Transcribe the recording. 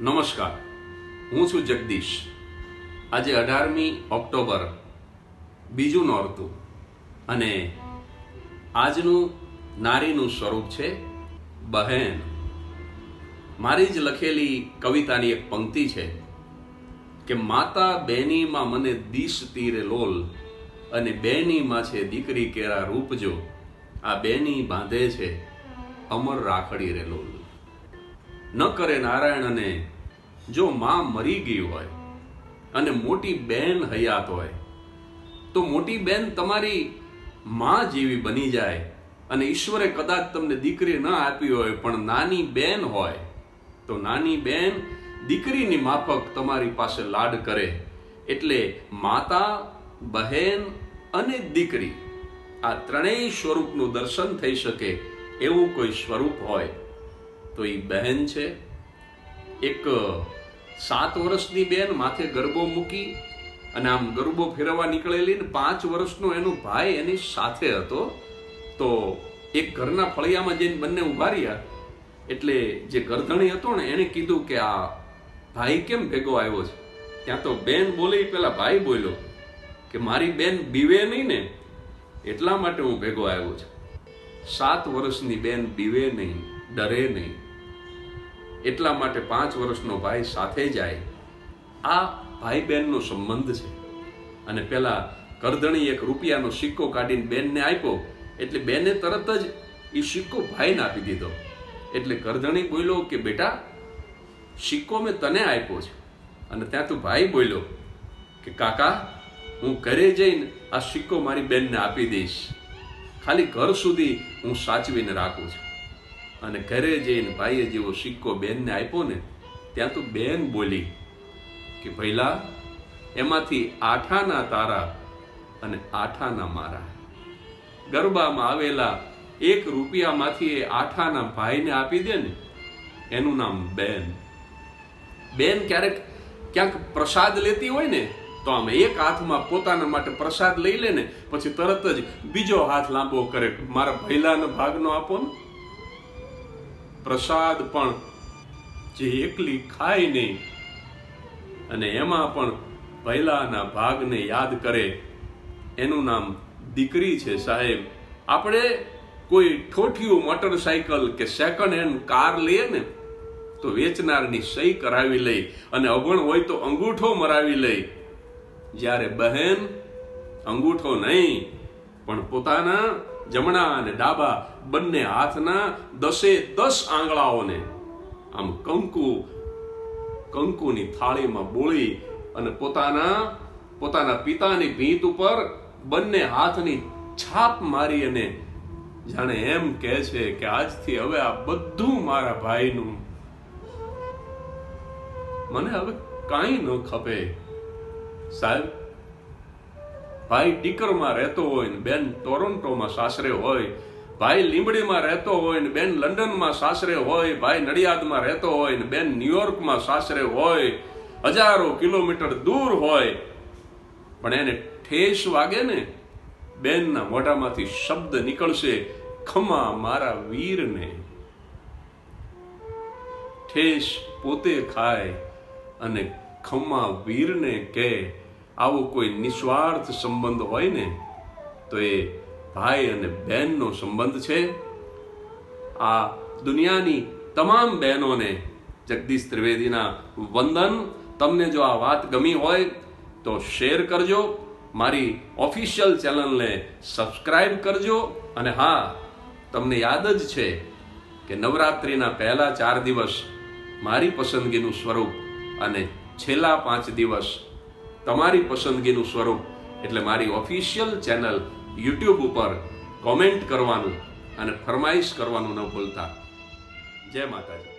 નમસ્કાર. હું છું જગદીશ. આજે અઢારમી ઓક્ટોબર, બીજું નોરતું. અને આજનું નારીનું સ્વરૂપ છે બહેન. મારી જ લખેલી કવિતાની એક પંક્તિ છે કે માતા બેનીમાં મને દિશ તીરે લોલ અને બેનીમાં છે દીકરી કેરા રૂપજો આ બેની બાંધે છે અમર રાખડી રે લોલ. ન કરે નારાયણ અને જો માં મરી ગઈ હોય અને મોટી બેન હયાત હોય, તો મોટી બેન તમારી માં જેવી બની જાય અને ઈશ્વરે કદાચ તમને દીકરી ન આપી હોય, પણ નાની બેન હોય, તો નાની બેન દીકરીની માફક તમારી પાસે લાડ કરે. એટલે માતા, બહેન અને દીકરી આ ત્રણેય સ્વરૂપનું દર્શન થઈ શકે એવું કોઈ સ્વરૂપ હોય, તો એ બહેન છે એક સાત વર્ષની બેન માથે ગરબો મૂકી અને આમ ગરબો ફેરવવા નીકળેલી ને પાંચ વર્ષનો એનો ભાઈ એની સાથે હતો. તો એક ઘરના ફળિયામાં જઈને બંને ઊભા રહ્યા. એટલે જે ગરધણી હતો ને એણે કીધું કે આ ભાઈ કેમ ભેગો આવ્યો છે? ત્યાં તો બેન બોલી પેલા ભાઈ બોલ્યો કે મારી બેન બીવે નહીં ને, એટલા માટે હું ભેગો આવ્યો છું. સાત વર્ષની બેન બીવે નહીં, ડરે નહીં. એટલા માટે પાંચ વર્ષનો ભાઈ સાથે જાય. આ ભાઈ બહેનનો સંબંધ છે. અને પેલા કરધણી એક રૂપિયાનો સિક્કો કાઢીને બેનને આપ્યો. એટલે બેને તરત જ એ સિક્કો ભાઈને આપી દીધો. એટલે કરધણી બોલ્યો કે, બેટા, સિક્કો મેં તને આપ્યો છે. અને ત્યાં તો ભાઈ બોલ્યો કે, કાકા, હું ઘરે જઈને આ સિક્કો મારી બેનને આપી દઈશ. ખાલી ઘર સુધી હું સાચવીને રાખું છું. અને ઘરે જઈને ભાઈએ જેવો સિક્કો બેનને આપ્યો ને, ત્યાં તો બેન બોલી કે ભૈલા એમાંથી આઠાના તારા અને આઠાના મારા. ગરબામાં આવેલા એક રૂપિયામાંથી એ આઠાના ભાઈને આપી દે ને, એનું નામ બેન. બેન ક્યારેક ક્યાંક પ્રસાદ લેતી હોય ને, તો આમ એક હાથમાં પોતાના માટે પ્રસાદ લઈ લે ને, પછી તરત જ બીજો હાથ લાંબો કરે મારા ભૈલાનો ભાગનો આપો ને. પ્રસાદ પણ જે એકલી ખાય નહીં અને એમાં પણ પહેલાના ભાગને યાદ કરે. એનું નામ દીકરી છે સાહેબ. આપણે કોઈ ઠોઠિયું મોટરસાયકલ કે સેકન્ડ હેન્ડ કાર લઈએ ને, તો વેચનારની સહી કરાવી લઈ અને અભણ હોય તો અંગૂઠો મરાવી લઈ. જ્યારે બહેન અંગૂઠો નહીં પણ પોતાના જમણા અને ડાબા બંને હાથના દસે દસ આંગળાઓને આમ કંકુ, કંકુની થાળીમાં બોળી અને પોતાના પોતાના પિતાની ભીંત ઉપર બંને હાથની છાપ મારી અને જાણે એમ કહે છે કે આજથી હવે આ બધું મારા ભાઈનું. મને હવે કાંઈ ન ખપે. સાહેબ ભાઈ ટીકરમાં રહેતો હોય ને બેન ટોરોન્ટોમાં સાસરે હોય, ભાઈ લીંબડીમાં રહેતો હોય ને બેન લંડનમાં સાસરે હોય, ભાઈ નડિયાદમાં રહેતો હોય ને બેન ન્યુયોર્કમાં સાસરે હોય, હજારો કિલોમીટર દૂર હોય. પણ એને ઠેસ વાગે ને, બેનના મોઢામાંથી શબ્દ નીકળશે, ખમા મારા વીરને. ઠેસ પોતે ખાય અને ખમા વીરને કે આવો કોઈ નિસ્વાર્થ સંબંધ હોય ને, તો એ ભાઈ અને બહેનનો સંબંધ છે. આ દુનિયાની તમામ બહેનોને જગદીશ ત્રિવેદીના વંદન. તમને જો આ વાત ગમી હોય, તો શેર કરજો. મારી ઓફિશિયલ ચેનલને સબસ્ક્રાઇબ કરજો. અને હા, તમને યાદ જ છે કે નવરાત્રિના પહેલા ચાર દિવસ મારી પસંદગીનું સ્વરૂપ અને છેલ્લા પાંચ દિવસ તમારી પસંદગીનું સ્વરૂપ, એટલે મારી ઓફિશિયલ ચેનલ યુટ્યુબ ઉપર કોમેન્ટ કરવાનું અને ફરમાઈશ કરવાનું ન ભૂલતા. જય માતાજી.